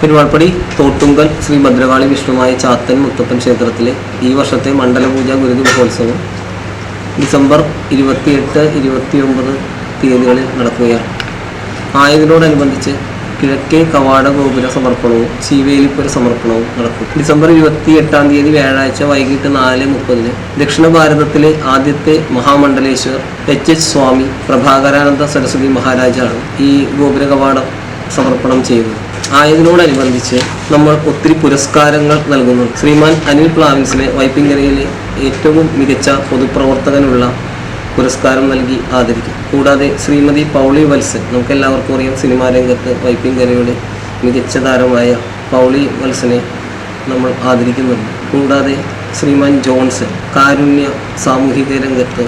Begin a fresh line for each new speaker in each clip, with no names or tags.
പെരുമാൾപ്പടി തോട്ടുങ്കൽ ശ്രീ ഭദ്രകാളി വിഷ്ണുമായ ചാത്തൻ മുത്തപ്പൻ ക്ഷേത്രത്തിലെ ഈ വർഷത്തെ മണ്ഡലപൂജ ഗുരുതി മഹോത്സവം ഡിസംബർ ഇരുപത്തിയെട്ട് ഇരുപത്തിയൊമ്പത് തീയതികളിൽ നടക്കുകയാണ്. ആയതിനോടനുബന്ധിച്ച് കിഴക്കേ കവാട ഗോപുര സമർപ്പണവും ശിവേലിപ്പുര സമർപ്പണവും നടക്കും. ഡിസംബർ ഇരുപത്തി എട്ടാം തീയതി വ്യാഴാഴ്ച വൈകിട്ട് നാല് മുപ്പതിന് ദക്ഷിണ ഭാരതത്തിലെ ആദ്യത്തെ മഹാമണ്ഡലേശ്വർ എച്ച്. എച്ച്. സ്വാമി പ്രഭാകരാനന്ദ സരസ്വതി മഹാരാജാണ് ഈ ഗോപുര കവാടം സമർപ്പണം ചെയ്തത് ആയതിനോടനുബന്ധിച്ച് നമ്മൾ ഒത്തിരി പുരസ്കാരങ്ങൾ നൽകുന്നു. ശ്രീമാൻ അനിൽ പ്ലാവിൻസിനെ വൈപ്പിങ്കരയിലെ ഏറ്റവും മികച്ച പൊതുപ്രവർത്തകനുള്ള പുരസ്കാരം നൽകി ആദരിക്കും. കൂടാതെ ശ്രീമതി പൗളി വത്സൻ നമുക്ക് എല്ലാവർക്കും അറിയാം സിനിമാ രംഗത്ത് വൈപ്പിങ്കരയുടെ മികച്ച താരമായ പൗളി വത്സനെ നമ്മൾ ആദരിക്കുന്നുണ്ട്. കൂടാതെ ശ്രീമാൻ ജോൺസൺ കാരുണ്യ സാമൂഹിക രംഗത്ത്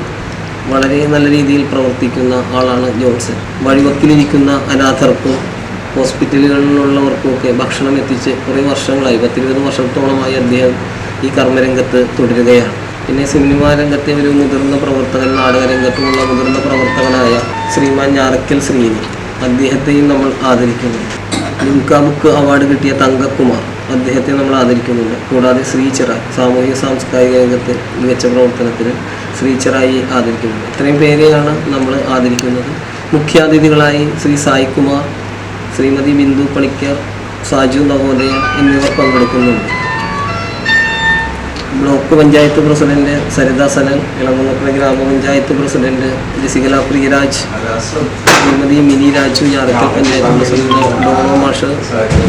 വളരെ നല്ല രീതിയിൽ പ്രവർത്തിക്കുന്ന ആളാണ് ജോൺസൺ. വഴിവക്കിലിരിക്കുന്ന അനാഥർക്കും ഹോസ്പിറ്റലുകളിലുള്ളവർക്കുമൊക്കെ ഭക്ഷണം എത്തിച്ച് കുറേ വർഷങ്ങളായി പത്തിരുപത് വർഷത്തോളമായി അദ്ദേഹം ഈ കർമ്മരംഗത്ത് തുടരുകയാണ്. പിന്നെ സിനിമാ രംഗത്തെ ഒരു മുതിർന്ന പ്രവർത്തകൻ നാടകരംഗത്തുമുള്ള മുതിർന്ന പ്രവർത്തകനായ ശ്രീമാൻ ഞാറക്കൽ ശ്രീനി അദ്ദേഹത്തെയും നമ്മൾ ആദരിക്കുന്നു. ലിംക ബുക്ക് അവാർഡ് കിട്ടിയ തങ്കക്കുമാർ അദ്ദേഹത്തെ നമ്മൾ ആദരിക്കുന്നുണ്ട്. കൂടാതെ ശ്രീചിറ സാമൂഹിക സാംസ്കാരിക രംഗത്ത് മികച്ച പ്രവർത്തനത്തിന് ശ്രീചിറായി ആദരിക്കുന്നുണ്ട്. ഇത്രയും പേരെയാണ് നമ്മൾ ആദരിക്കുന്നത്. മുഖ്യാതിഥികളായി ശ്രീ സായികുമാർ ശ്രീമതി ബിന്ദു പണിക്കർ സാജു നവോദയ എന്നിവർ പങ്കെടുക്കുന്നുണ്ട്. ബ്ലോക്ക് പഞ്ചായത്ത് പ്രസിഡന്റ് സരിത സനൽ ഇളമുന്നപ്പുഴ ഗ്രാമപഞ്ചായത്ത് പ്രസിഡന്റ് ജസികല പ്രിയരാജ് ശ്രീമതി മിനി രാജു ഞാറക്കൽ പഞ്ചായത്ത് പ്രസിഡന്റ് ഡോണോ മാഷ്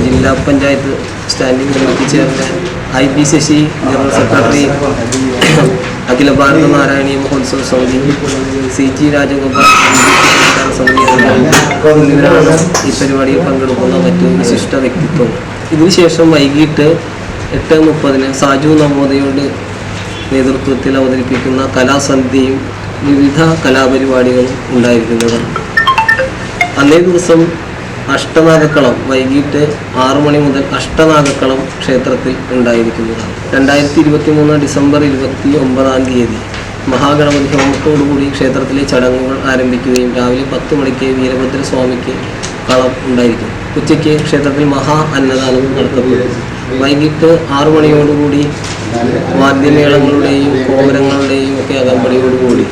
ജില്ലാ panchayat standing committee chairman I Sasi general secretary Akhila Bharatha Narayaneeya Mahotsava Samithi C G Rajagopal എന്നിവരാണ് ഈ പരിപാടിയിൽ പങ്കെടുക്കുന്ന മറ്റു വിശിഷ്ട വ്യക്തിത്വം. ഇതിനുശേഷം വൈകിട്ട് എട്ട് മുപ്പതിന് സാജു നവോദയയുടെ നേതൃത്വത്തിൽ അവതരിപ്പിക്കുന്ന കലാസന്ധ്യയും വിവിധ കലാപരിപാടികളും ഉണ്ടായിരിക്കുന്നതാണ്. അന്നേ ദിവസം അഷ്ടനാഗക്കളം വൈകിട്ട് ആറു മണി മുതൽ അഷ്ടനാഗക്കളം ക്ഷേത്രത്തിൽ ഉണ്ടായിരിക്കുന്നതാണ്. രണ്ടായിരത്തി ഇരുപത്തി മൂന്ന് ഡിസംബർ ഇരുപത്തി ഒമ്പതാം തീയതി മഹാഗണപതി ഹോമത്തോടുകൂടി ക്ഷേത്രത്തിലെ ചടങ്ങുകൾ ആരംഭിക്കുകയും രാവിലെ പത്ത് മണിക്ക് വീരഭദ്രസ്വാമിക്ക് കളം ഉണ്ടായിരിക്കും. ഉച്ചയ്ക്ക് ക്ഷേത്രത്തിൽ മഹാ അന്നദാനവും നടത്തപ്പെടും. വൈകിട്ട് ആറു മണിയോടുകൂടി വാദ്യമേളങ്ങളുടെയും കോമരങ്ങളുടെയും ഒക്കെ അകമ്പടിയോടുകൂടി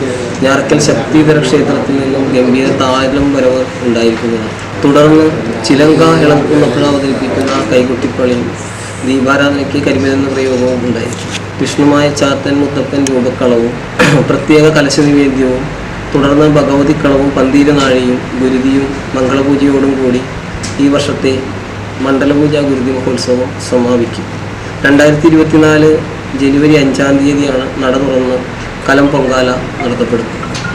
ഞാറക്കൽ ശക്തിധര ക്ഷേത്രത്തിൽ നിന്നും ഗംഭീര താരം വരവ് ഉണ്ടായിരിക്കുന്നതാണ് തുടർന്ന് ചിലങ്ക ഇളക്കുന്നപ്പോൾ അവതരിപ്പിക്കുന്ന കൈകൊട്ടിപ്പളിയും ദീപാരാധനയ്ക്ക് കരിമിതെന്ന പ്രയോഗവും ഉണ്ടായി വിഷ്ണുമായ ചാത്തൻ മുത്തപ്പൻ രൂപക്കളവും പ്രത്യേക കലശ നിവേദ്യവും തുടർന്ന് ഭഗവതിക്കളവും പന്തീരനാഴിയും ഗുരുതിയും മംഗളപൂജയോടും കൂടി ഈ വർഷത്തെ മണ്ഡലപൂജ ഗുരുതി മഹോത്സവം സമാപിക്കും. രണ്ടായിരത്തി ഇരുപത്തിനാല് ജനുവരി അഞ്ചാം തീയതിയാണ് നട തുറന്ന് കലം പൊങ്കാല നടത്തപ്പെടുന്നത്.